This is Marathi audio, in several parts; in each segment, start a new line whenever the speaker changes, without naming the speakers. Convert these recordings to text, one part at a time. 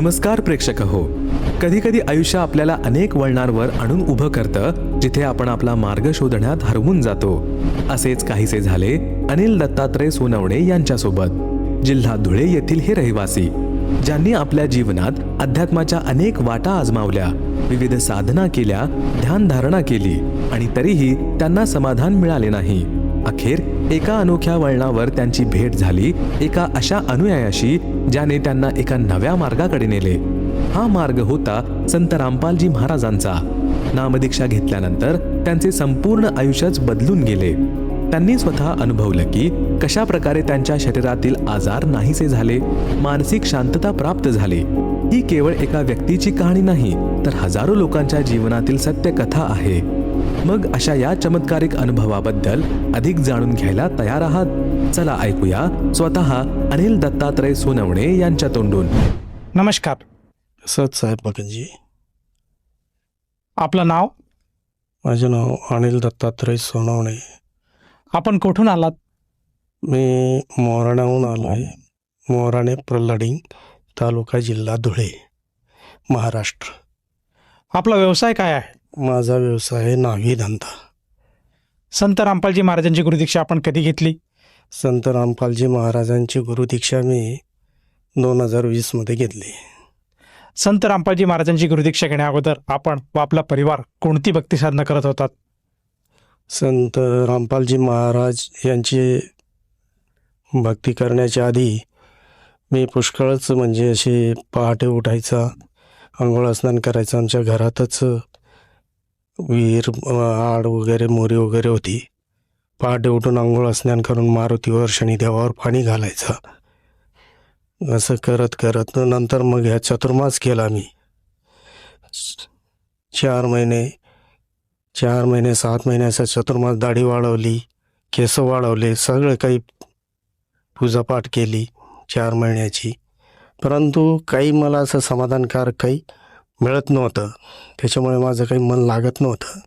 नमस्कार प्रेक्षक हो. कधी कधी आयुष्य आपल्याला अनेक वळणांवर आणून उभं करतं जिथे आपण आपला मार्ग शोधण्यात हरवून जातो. असेच काहीसे झाले अनिल दत्तात्रय सोनवणे यांच्यासोबत. जिल्हा धुळे येथील हे रहिवासी ज्यांनी आपल्या जीवनात अध्यात्माच्या अनेक वाटा आजमावल्या विविध साधना केल्या ध्यानधारणा केली आणि तरीही त्यांना समाधान मिळाले नाही. अखेर एका अनोख्या वळणावर त्यांची भेट झाली एका अशा अनुयायाशी ज्याने त्यांना एका नव्या मार्गाकडे नेले. हा मार्ग होता संत रामपालजी महाराजांचा. नामदीक्षा घेतल्यानंतर त्यांचे संपूर्ण आयुष्यच बदलून गेले. त्यांनी स्वतः अनुभवलं की कशा प्रकारे त्यांच्या शरीरातील आजार नाहीसे झाले मानसिक शांतता प्राप्त झाली. ही केवळ एका व्यक्तीची कहाणी नाही तर हजारो लोकांच्या जीवनातील सत्य कथा आहे. मग अशा या चमत्कारिक अनुभवाबद्दल अधिक जाणून घ्यायला तयार आहात. चला ऐकूया स्वतः अनिल दत्तात्रय सोनवणे यांच्या तोंडून.
नमस्कार.
सत साहेब भगतजी
आपलं नाव?
माझं नाव अनिल दत्तात्रय सोनवणे.
आपण कुठून आलात?
मी मोराण्याहून आलो आहे मोराणे प्रल्हाडिंग तालुका जिल्हा धुळे महाराष्ट्र.
आपला व्यवसाय काय आहे?
माझा व्यवसाय आहे न्हावी धंदा.
संत रामपालजी महाराजांची गुरुदीक्षा आपण कधी घेतली?
संत रामपालजी महाराजांची गुरुदीक्षा मी दोन हजार वीसमध्ये घेतली.
संत रामपालजी महाराजांची गुरुदीक्षा घेण्या अगोदर आपण व आपला परिवार कोणती भक्ती साधना करत होतात?
संत रामपालजी महाराज यांची भक्ती करण्याच्या आधी मी पुष्कळच म्हणजे असे पहाटे उठायचा आंघोळ स्नान करायचं आमच्या घरातच विहीर आड वगैरे मोरी वगैरे होती. पहाटे उठून आंघोळ स्नान करून मारुतीवर शनिदेवावर पाणी घालायचं. असं करत करत नंतर मग ह्या चतुर्मास केला मी. चार महिने चार महिने सात महिन्याचा चतुर्मास दाढी वाढवली केस वाढवले सगळं काही पूजापाठ केली चार महिन्याची. परंतु काही मला असं समाधानकारक काही मिळत नव्हतं. त्याच्यामुळे माझं काही मन लागत नव्हतं.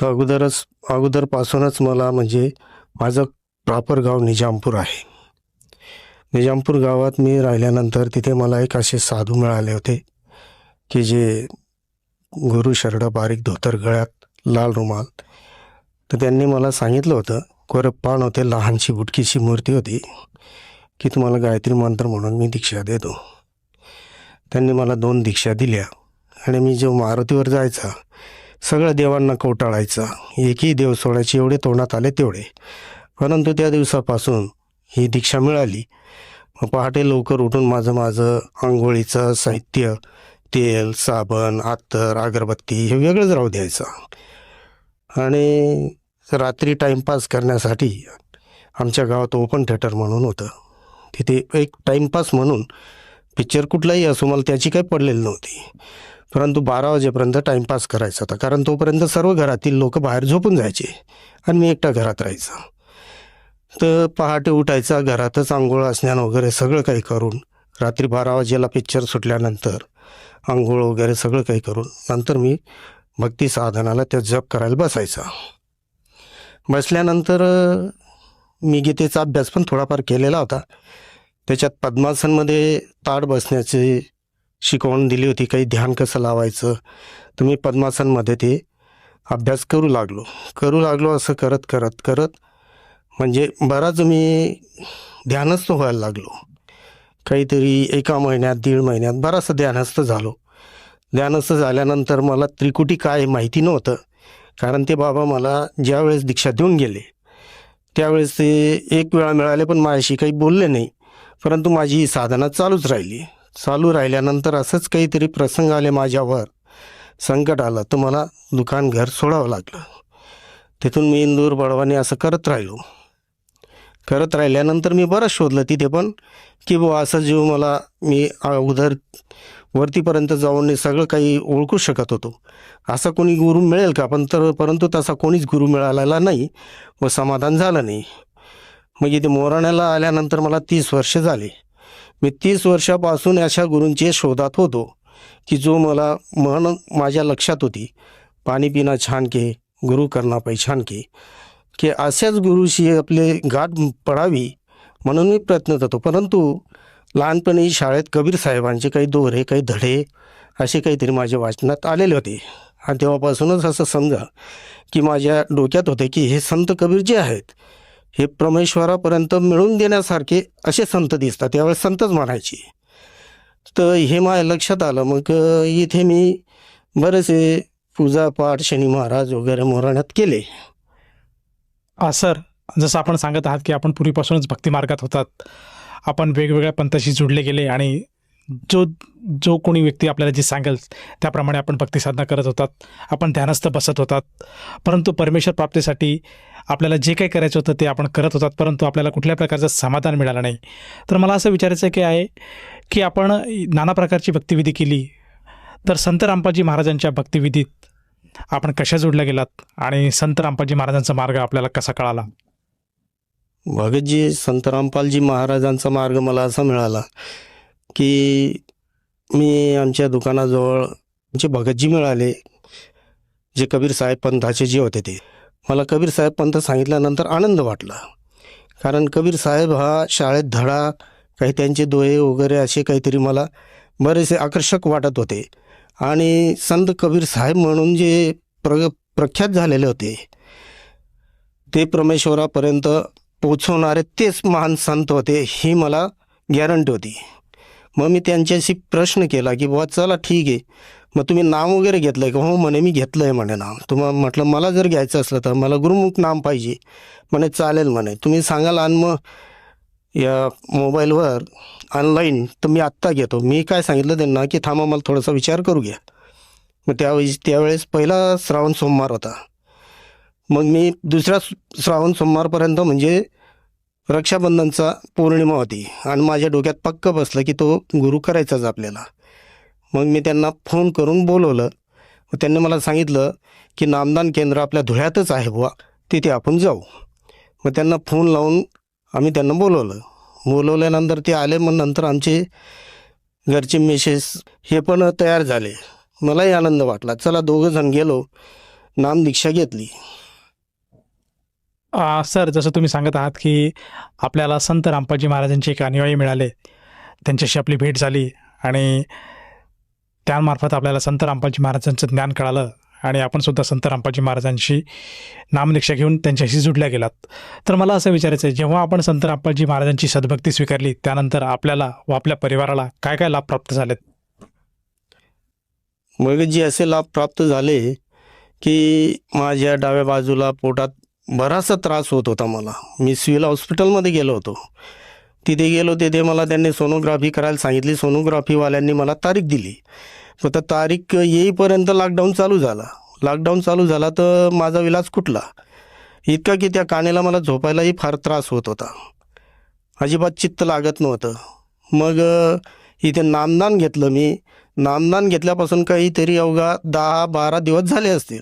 तर अगोदरच अगोदरपासूनच मला म्हणजे माझं प्रॉपर गाव निजामपूर आहे. निजामपूर गावात मी राहिल्यानंतर तिथे मला एक असे साधू मिळाले होते की जे गुरु शरड बारीक धोतर गळ्यात लाल रुमाल. तर त्यांनी मला सांगितलं होतं कोरप्पाण होते लहानशी गुटकीची मूर्ती होती की तुम्हाला गायत्री मंत्र म्हणून मी दीक्षा देतो. त्यांनी मला दोन दीक्षा दिल्या. आणि मी जो मारुतीवर जायचा सगळ्या देवांना कवटाळायचा एकही देव सोडायचे एवढे तोंडात आले तेवढे. परंतु त्या दिवसापासून ही दीक्षा मिळाली. मग पहाटे लवकर उठून माझं माझं आंघोळीचं साहित्य तेल साबण आत्तर अगरबत्ती हे वेगळंच राहू द्यायचं. आणि रात्री टाईमपास करण्यासाठी आमच्या गावात ओपन थिएटर म्हणून होतं. तिथे एक टाईमपास म्हणून पिक्चर कुठलाही असो मला त्याची काही पडलेली नव्हती. परंतु बारा वाजेपर्यंत टाईमपास करायचा होता. कारण तोपर्यंत सर्व घरातील लोक बाहेर झोपून जायचे आणि मी एकटा घरात राहायचा. तर पहाटे उठायचा घरातच आंघोळ स्नान वगैरे सगळं काही करून रात्री बारा वाजेला पिक्चर सुटल्यानंतर आंघोळ वगैरे सगळं काही करून नंतर मी भक्ती साधनाला त्या जप करायला बसायचा. बसल्यानंतर मी गीतेचा अभ्यास पण थोडाफार केलेला होता. त्याच्यात पद्मासनमध्ये ताड बसण्याची शिकवण दिली होती. काही ध्यान कसं लावायचं? तर मी पद्मासनमध्ये ते अभ्यास करू लागलो. करू लागलो असं करत करत करत म्हणजे बराच मी ध्यानस्थ व्हायला लागलो. काहीतरी एका महिन्यात दीड महिन्यात बराचसं ध्यानस्थ झालो. ध्यानस्थ झाल्यानंतर मला त्रिकुटी काय माहिती नव्हतं. कारण ते बाबा मला ज्यावेळेस दीक्षा देऊन गेले त्यावेळेस ते एक वेळा मिळाले पण माझ्याशी काही बोलले नाही. परंतु माझी ही साधना चालूच राहिली. चालू राहिल्यानंतर असंच काहीतरी प्रसंग आले माझ्यावर. संकट आलं तर मला दुकान घर सोडावं लागलं. तिथून मी इंदूर बडवानी असं करत राहिलो. करत राहिल्यानंतर मी बरंच शोधलं तिथे पण की बुवा असं जीव मला मी अगोदर वरतीपर्यंत जाऊन सगळं काही ओळखू शकत होतो. असा कोणी गुरु मिळेल का? पण तर परंतु तसा कोणीच गुरु मिळालेला नाही व समाधान झालं नाही. मग इथे मोराण्याला आल्यानंतर मला तीस वर्ष झाले. मी तीस वर्षापासून अशा गुरूंचे शोधात होतो की जो मला म्हण माझ्या लक्षात होती. पाणी पिणं छान के गुरु करना पैछान के. की अशाच गुरुशी आपले गाठ पडावी म्हणून मी प्रयत्न करतो. परंतु लहानपणी शाळेत कबीर साहेबांचे काही दोरे काही धडे असे काहीतरी माझ्या वाचनात आलेले होते. आणि तेव्हापासूनच असं समजा की माझ्या डोक्यात होते की हे संत कबीर जे आहेत. हे परमेश्वरापर्यंत मिळवून देण्यासारखे असे संत दिसतात. त्यावेळेस संतच म्हणायचे. तर हे माझ्या लक्षात आलं. मग इथे मी बरेचसे पूजापाठ शनी महाराज वगैरे मोराण्यात केले.
सर जसं आपण सांगत आहात की आपण पूर्वीपासूनच भक्ती मार्गात होतात. आपण वेगवेगळ्या पंथाशी जुडले गेले आणि जो जो कोणी व्यक्ती आपल्याला जे सांगेल त्याप्रमाणे आपण भक्ती साधना करत होतात आपण ध्यानस्थ बसत होतात. परंतु परमेश्वर प्राप्तीसाठी आपल्याला जे काही करायचं होतं ते आपण करत होतात परंतु आपल्याला कुठल्या प्रकारचं समाधान मिळालं नाही. तर मला असं विचारायचं की आहे की आपण नाना प्रकारची भक्तिविधी केली तर संत रामपाजी महाराजांच्या भक्तिविधीत आपण कशा जोडल्या गेलात? आणि संत रामपाजी महाराजांचा मार्ग आपल्याला कसा कळाला?
भगतजी संत रामपालजी महाराजांचा मार्ग मला असा मिळाला की मी आमच्या दुकानाजवळ आमचे भगतजी मिळाले जे कबीर साहेब पंथाचे जे होते ते. मला कबीर साहेब पंथ सांगितल्यानंतर आनंद वाटला. कारण कबीर साहेब हा शाळेत धडा काही त्यांचे दोहे वगैरे असे काहीतरी मला बरेचसे आकर्षक वाटत होते. आणि संत कबीर साहेब म्हणून जे प्र प्रख्यात झालेले होते ते परमेश्वरापर्यंत पोचवणारे तेच महान संत होते ही मला गॅरंटी होती. मग मी त्यांच्याशी प्रश्न केला की बुवा चला ठीक आहे. मग तुम्ही नाम वगैरे घेतलं आहे का? हो म्हणे मी घेतलं आहे म्हणे नाम. तुम्हाला म्हटलं मला जर घ्यायचं असलं तर मला गुरुमुख नाम पाहिजे. म्हणे चालेल म्हणे. तुम्ही सांगाल आणि मग या मोबाईलवर ऑनलाईन तर मी आत्ता घेतो. मी काय सांगितलं त्यांना की थांबा मला थोडासा विचार करू घ्या. मग त्यावेळी त्यावेळेस पहिला श्रावण सोमवार होता. मग मी दुसऱ्या श्रावण सोमवारपर्यंत म्हणजे रक्षाबंधनचा पौर्णिमा होती आणि माझ्या डोक्यात पक्क बसलं की तो गुरु करायचाच आपल्याला. मग मी त्यांना फोन करून बोलवलं. मग त्यांनी मला सांगितलं की नामदान केंद्र आपल्या धुळ्यातच आहे बुवा तिथे आपण जाऊ. मग त्यांना फोन लावून आम्ही त्यांना बोलवलं. बोलवल्यानंतर ते आले मग नंतर आमचे घरचे मिसेस हे पण तयार झाले. मलाही आनंद वाटला. चला दोघं जण गेलो नामदीक्षा घेतली.
आ, सर जसं तुम्ही सांगत आहात की आपल्याला संत रामपाजी महाराजांचे एक अनुयायी मिळाले. त्यांच्याशी आपली भेट झाली आणि त्यामार्फत आपल्याला संत रामपाजी महाराजांचं ज्ञान कळालं आणि आपण सुद्धा संत रामपाजी महाराजांशी नामदीक्षा घेऊन त्यांच्याशी जुडल्या गेलात. तर मला असं विचारायचं आहे जेव्हा आपण संत रामपाजी महाराजांची सद्भक्ती स्वीकारली त्यानंतर आपल्याला व आपल्या परिवाराला काय काय लाभ प्राप्त झालेत?
मग जे असे लाभ प्राप्त झाले की माझ्या डाव्या बाजूला पोटात बराचसा त्रास होत होता मला. मी सिव्हिल हॉस्पिटलमध्ये गेलो होतो. तिथे गेलो तिथे मला त्यांनी सोनोग्राफी करायला सांगितली. सोनोग्राफीवाल्यांनी मला तारीख दिली. तर तारीख येईपर्यंत लॉकडाऊन चालू झाला. लॉकडाऊन चालू झाला तर माझा विलाज कुठला? इतका की त्या कानेला मला झोपायलाही फार त्रास होत होता. अजिबात चित्त लागत नव्हतं. मग इथे नामदान घेतलं मी. नामदान घेतल्यापासून काहीतरी अवघा दहा बारा दिवस झाले असतील.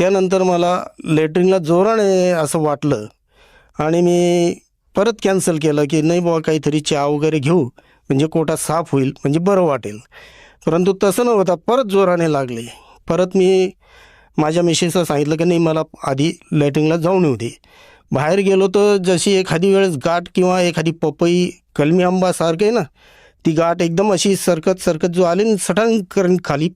त्यानंतर मला लेट्रिनला जोराने असं वाटलं आणि मी परत कॅन्सल केलं की नाही बाबा काहीतरी चहा वगैरे घेऊ म्हणजे कोटा साफ होईल म्हणजे बरं वाटेल. परंतु तसं न होता परत जोराने लागले. परत मी माझ्या मिसेसला सांगितलं की नाही मला आधी लॅट्रिनला जाऊन येऊ दे. बाहेर गेलो तर जशी एखादी वेळेस गाठ किंवा एखादी पपई कलमी आंबासारखं आहे ना ती गाठ एकदम अशी सरकत सरकत जो आली ना सटांग खाली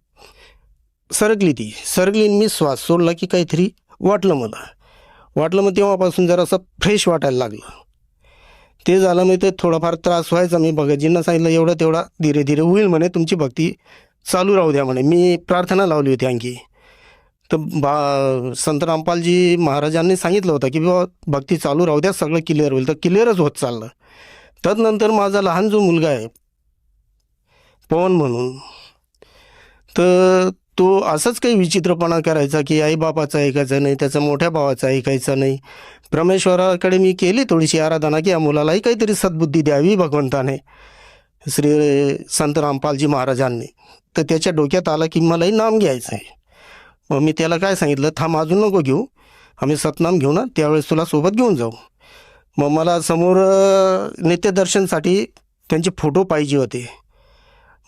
सरकली ती. सरकली आणि मी श्वास सोडला की काहीतरी वाटलं मला. वाटलं मग तेव्हापासून जरासं फ्रेश वाटायला लागलं. ते झालं मी ते थोडाफार त्रास व्हायचा. मी भगतजींना सांगितलं एवढं तेवढा धीरे धीरे होईल म्हणे तुमची भक्ती चालू राहू द्या म्हणे. मी प्रार्थना लावली होती आणखी. तर बा संत रामपालजी महाराजांनी सांगितलं होतं की बाबा भक्ती चालू राहू द्या सगळं क्लिअर होईल. तर क्लिअरच होत चाललं. तदनंतर माझा लहान जो मुलगा आहे पवन म्हणून तर तो असंच काही विचित्रपणा करायचा की आई बापाचं ऐकायचं नाही त्याचं मोठ्या भावाचं ऐकायचं नाही. परमेश्वराकडे मी केली थोडीशी आराधना की या मुलालाही काहीतरी सद्बुद्धी द्यावी भगवंताने. श्री संत रामपालजी महाराजांनी. तर त्याच्या डोक्यात आलं की मलाही नाम घ्यायचं आहे मग मी त्याला काय सांगितलं थांब अजून नको घेऊ. आम्ही सतनाम घेऊ ना त्यावेळेस तुला सोबत घेऊन जाऊ. मग मला समोर नित्यदर्शनसाठी त्यांचे फोटो पाहिजे होते.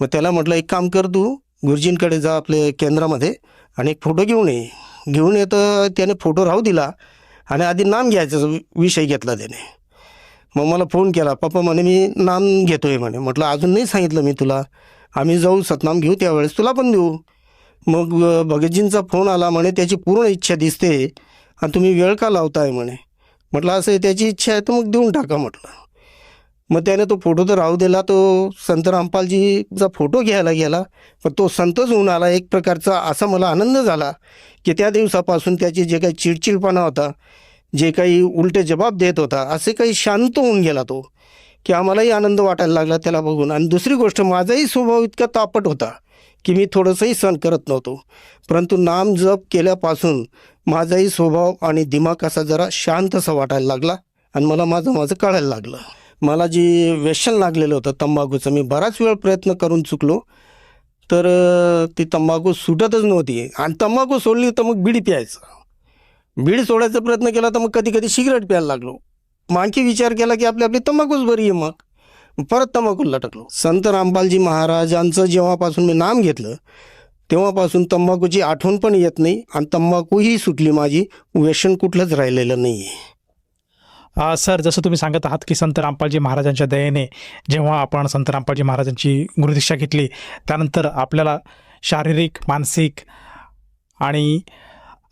मग त्याला म्हटलं एक काम कर तू गुरुजींकडे जा आपले केंद्रामध्ये आणि एक फोटो घेऊन ये. घेऊन येतं त्याने फोटो राहू दिला आणि आधी नाम घ्यायचा वि- विषय घेतला त्याने. मग मला फोन केला पप्पा म्हणे मी नाम घेतो आहे म्हणे. म्हटलं अजून नाही सांगितलं मी तुला. आम्ही जाऊ सतनाम घेऊ त्यावेळेस तुला पण देऊ. मग भगतजींचा फोन आला म्हणे त्याची पूर्ण इच्छा दिसते आणि तुम्ही वेळ का लावताय? म्हणे. म्हटलं असं आहे, त्याची इच्छा आहे तर मग देऊन टाका म्हटलं. मग त्याने तो फोटो तर राहू दिला तो संत रामपालजीचा फोटो घ्यायला गेला. पण तो संतच होऊन आला एक प्रकारचा असा मला आनंद झाला की त्या दिवसापासून त्याचे जे काही चिडचिडपणा होता जे काही उलटे जबाब देत होता असे काही शांत होऊन गेला तो की आम्हालाही आनंद वाटायला लागला त्याला बघून. आणि दुसरी गोष्ट माझाही स्वभाव इतका तापट होता की मी थोडंसंही सण करत नव्हतो. परंतु नाम जप केल्यापासून माझाही स्वभाव आणि दिमाग असा जरा शांतसा वाटायला लागला आणि मला माझं माझं कळायला लागलं. मला जी व्यसन लागलेलं होतं तंबाखूचं मी बराच वेळ प्रयत्न करून चुकलो तर ती तंबाखू सुटतच नव्हती. आणि तंबाखू सोडली तर मग बीडी प्यायचं. बीडी सोडायचा प्रयत्न केला तर मग कधी कधी सिगरेट प्यायला लागलो. मग आणखी विचार केला की आपली आपली तंबाखूच बरी आहे मग. परत तंबाखूला लटकलो. संत रामपालजी महाराजांचं जेव्हापासून मी नाम घेतलं तेव्हापासून तंबाखूची आठवण पण येत नाही आणि तंबाखूही सुटली माझी. व्यसन कुठलंच राहिलेलं नाही आहे
सर जसं तुम्ही सांगत आहात की संत रामपालजी महाराजांच्या दयेने जेव्हा आपण संत रामपालजी महाराजांची गुरुदीक्षा घेतली त्यानंतर आपल्याला शारीरिक मानसिक आणि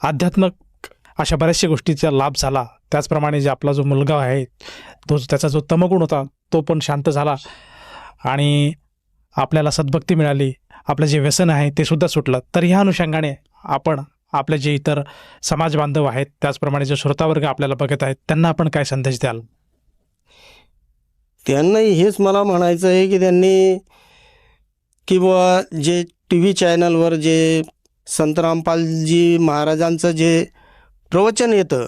आध्यात्मिक अशा बऱ्याचशा गोष्टीचा लाभ झाला. त्याचप्रमाणे जे आपला जो मुलगा आहे तो त्याचा जो तमगुण होता तो पण शांत झाला आणि आपल्याला सद्भक्ती मिळाली. आपलं जे व्यसन आहे ते सुद्धा सुटलं. तर ह्या अनुषंगाने आपण आपले जे इतर समाज बांधव आहेत त्याचप्रमाणे जे श्रोतावर्ग आपल्याला बघत आहेत त्यांना आपण काय संदेश द्याल?
त्यांनाही हेच मला म्हणायचं आहे की त्यांनी किंवा जे टी व्ही चॅनलवर जे संत रामपालजी महाराजांचं जे प्रवचन येतं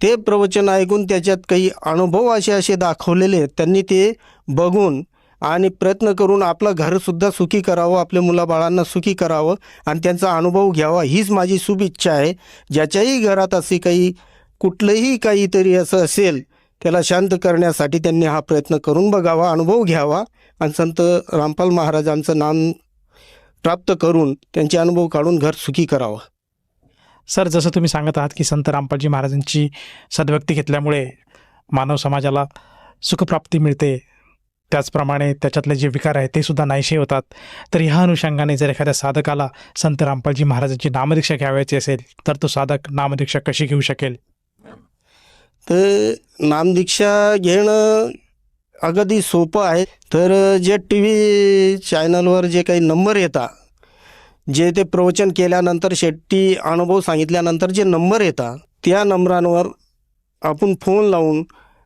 ते प्रवचन ऐकून त्याच्यात काही अनुभव असे असे दाखवलेले आहेत. त्यांनी ते बघून आणि प्रयत्न करून आपलं घरसुद्धा सुखी करावं आपल्या मुलाबाळांना सुखी करावं आणि त्यांचा अनुभव घ्यावा. हीच माझी शुभेच्छा आहे. ज्याच्याही घरात अशी काही कुठलंही काहीतरी असं असेल त्याला शांत करण्यासाठी त्यांनी हा प्रयत्न करून बघावा अनुभव घ्यावा. आणि संत रामपाल महाराजांचं नाम प्राप्त करून त्यांचे अनुभव काढून घर सुखी करावं.
सर जसं तुम्ही सांगत आहात की संत रामपालजी महाराजांची सद्व्यक्ती घेतल्यामुळे मानव समाजाला सुखप्राप्ती मिळते त्याचप्रमाणे त्याच्यातले जे विकार आहेत ते सुद्धा नाहीसे होतात. तर ह्या अनुषंगाने जर एखाद्या साधकाला संत रामपालजी महाराजांची नामदीक्षा घ्यावयाची असेल तर तो साधक नामदीक्षा कशी घेऊ शकेल?
तर नामदीक्षा घेणं अगदी सोपं आहे. तर जे टी व्ही चॅनलवर जे काही नंबर येतात जे ते प्रवचन केल्यानंतर शेट्टी अनुभव सांगितल्यानंतर जे नंबर येतात त्या नंबरांवर आपण फोन लावून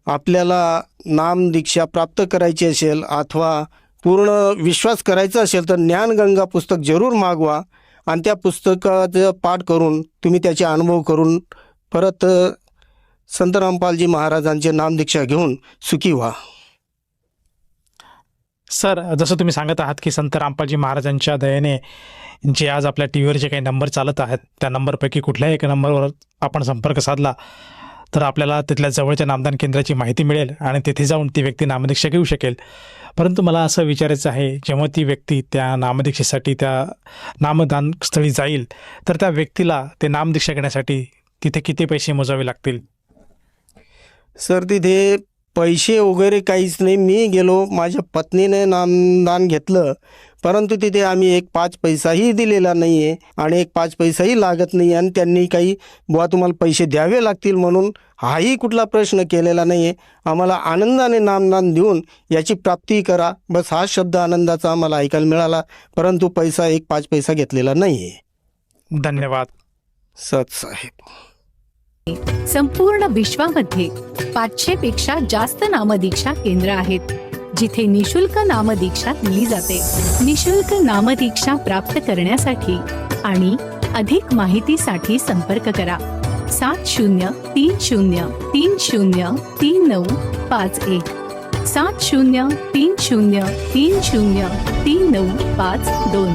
आपल्याला नाम दीक्षा प्राप्त करायची असेल अथवा पूर्ण विश्वास करायचा असेल तर ज्ञानगंगा पुस्तक जरूर मागवा आणि त्या पुस्तकाचं पाठ करून तुम्ही त्याचे अनुभव करून परत संत रामपालजी महाराजांचे नामदीक्षा घेऊन सुखी व्हा.
सर जसं तुम्ही सांगत आहात की संत रामपालजी महाराजांच्या दयेने जे आज आपल्या टी व्हीवर जे काही नंबर चालत आहेत त्या नंबरपैकी कुठल्याही एका नंबरवर आपण संपर्क साधला तर आपल्याला तिथल्या जवळच्या नामदान केंद्राची माहिती मिळेल आणि तिथे जाऊन ती व्यक्ती नामदीक्षा घेऊ शकेल. परंतु मला असं विचारायचं आहे जेव्हा ती व्यक्ती त्या नामदीक्षेसाठी त्या नामदान स्थळी जाईल तर त्या व्यक्तीला ते नामदीक्षा घेण्यासाठी तिथे किती पैसे मोजावे लागतील?
सर तिथे पैसे वगैरे काहीच नाही. मी गेलो माझ्या पत्नीने नामदान घेतलं. परंतु तिथे आम्ही एक पाच पैसाही दिलेला नाही आहे आणि एक पाच पैसाही लागत नाही आणि त्यांनी काही बुवा तुम्हाला पैसे द्यावे लागतील म्हणून हाही कुठला प्रश्न केलेला नाही आहे आम्हाला आनंदाने नामदान देऊन याची प्राप्ती करा. बस हा शब्द आनंदाचा आम्हाला ऐकायला मिळाला. परंतु पैसा एक पाच पैसा घेतलेला नाही आहे
धन्यवाद.
सत साहेब.
संपूर्ण विश्वामध्ये पाचशे पेक्षा जास्त नामदीक्षा केंद्र आहेत. जिथे निशुल्क नामदीक्षा दिली जाते. निशुल्क नामदीक्षा प्राप्त करण्यासाठी आणि अधिक माहितीसाठी संपर्क करा. सात शून्य तीन शून्य तीन शून्य तीन नऊ पाच एक. सात शून्य तीन शून्य तीन शून्य तीन नऊ पाच दोन.